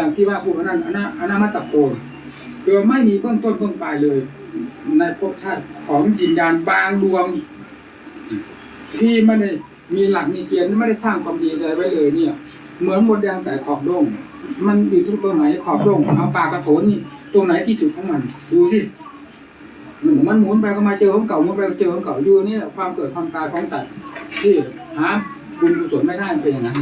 อย่างที่ว่าพูดว่านั้นอนาอนามัตตโกคือไม่มีเบื้องต้นเบื้องปลายเลย ในภพชาติของจินญาณบางดวง ที่ไม่ได้มีหลักมีเกณฑ์ไม่ได้สร้างความดีอะไว้เลยเนี่ย เหมือนหมดแดงแต่ขอบด้งมันอยู่ที่ตรงไหนขอบด้งเอาปากกระโถนนี่ตรงไหนที่สุดของมันดูสิมันหมุนไปก็มาเจอของเก่าหมุนไปก็เจอของเก่าอยู่นี่แหละความเกิดความตายของสัตว์ที่หาบุญกุศลไม่ได้เป็นอย่างนั้น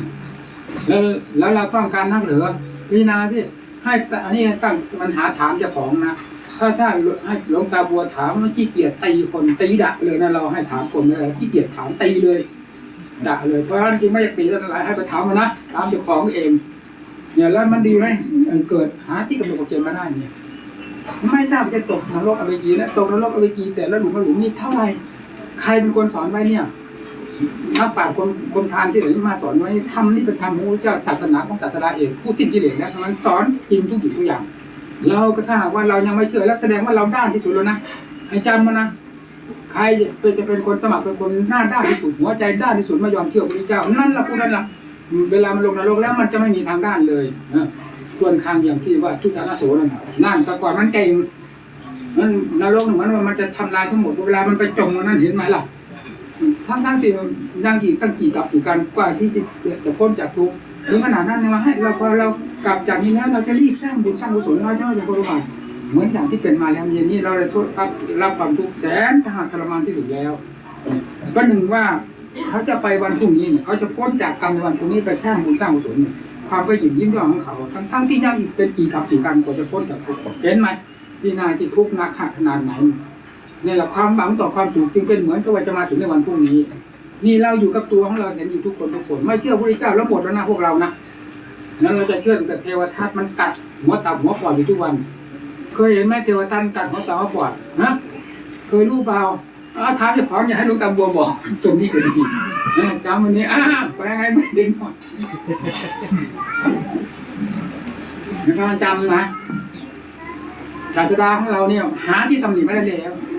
แล้วแล้วเราต้องการนักเหรือ พิจารณาที่ให้อันนี้ตั้งมันหาถามเจ้าของนะถ้าถ้าให้หลวงตาบัวถามว่าขี้เกียจตีคนตีดะเลยนะเราให้ถามคนเลยขี้เกียจถามตีเลยด่าเลยเพราะฉะนั้นจึงไม่อยากตีแล้วอะไรให้ไปถามมันะถามเจ้าของเองเนี่ยแล้วมันดีไหมเกิดหาที่กำหนดกฎเกณฑ์มาได้เนี่ยไม่ทราบจะตกนรกอเวจีนะตกนรกอเวจีแต่ละหลุมละหลุมนี่เท่าไหร่ใครเป็นคนสอนไว้เนี่ย นักปราชญ์คนคนทานที่ไหนมาสอนไว้ทำนี่เป็นธรรมของพระเจ้าศาสนาของศาสดาเองผู้สิ้นกิเลสนะมันสอนจริงทุกสิ่งทุกอย่าง เราก็ถ้าหากว่าเรายังไม่เชื่อแล้วแสดงว่าเราด้านที่สุดแล้วนะให้จำมานะใครเป็นจะเป็นคนสมัครเป็นคนหน้าด้านที่สุดหัวใจด้านที่สุดไม่ยอมเชื่อพระเจ้านั่นละผู้นั้นละเวลามันลงนรกแล้วมันจะไม่มีทางด้านเลยนะส่วนข้างอย่างที่ว่าทุสานาโสนั่นนั่นแต่ก่อนมันเก่งมันนรกเหมือนว่ามันจะทำลายทั้งหมดเวลามันไปจมนั่นเห็นไหมล่ะ ทั้งทั้งๆที่ยังกี่ตั้งกี่กับอยู่กันกว่าที่จะจะพ้นจากทุกข์ถึงขนาดนั้นเนี่ยมาให้เราพอเรากลับจากนี้แล้วเราจะรีบสร้างบุญสร้างกุศลเราจะไม่จะบริวารเหมือนอย่างที่เป็นมาแล้วเย็นนี้เราได้ทุกข์รับรับความทุกข์แสนสหัสทรมานที่สุดแล้ว ก็หนึ่งว่าเขาจะไปวันพรุ่งนี้เนี่ยเขาจะพ้นจากกรรมในวันพรุ่งนี้ไปสร้างบุญสร้างกุศลเนี่ยความก็หยิบยิ้มย่องของเขา ทั้งทั้งๆที่ยังอีกเป็นกี่กับกี่กันกว่าจะพ้นจากทุกข์เห็นไหมพี่นาที่ทุกข์นักขนาดไหน นี่แหละความหวังต่อความสุขจึงเป็นเหมือนกับว่าจะมาถึงในวันพรุ่งนี้ นี่เราอยู่กับตัวของเราเห็นอยู่ทุกคนทุกคนไม่เชื่อพระเจ้าแล้วหมดแล้วนะพวกเรานะนั้นเราจะเชื่อแต่เทวทัตมันกัดหัวตับหัวปอดอยู่ทุกวัน เคยเห็นไหมเทวทัตกัดหัวตับหัวปอดนะเคยรู้เปล่าอาถามจ้าของอย่าให้ลุงตาบัวบอกจนนี่ก็ดีจำวันนี้อ้าวไปยังไงไม่ดึงหมดจำนะศาสดาของเราเนี่ย หาที่ตำหนิไม่ได้แล้ว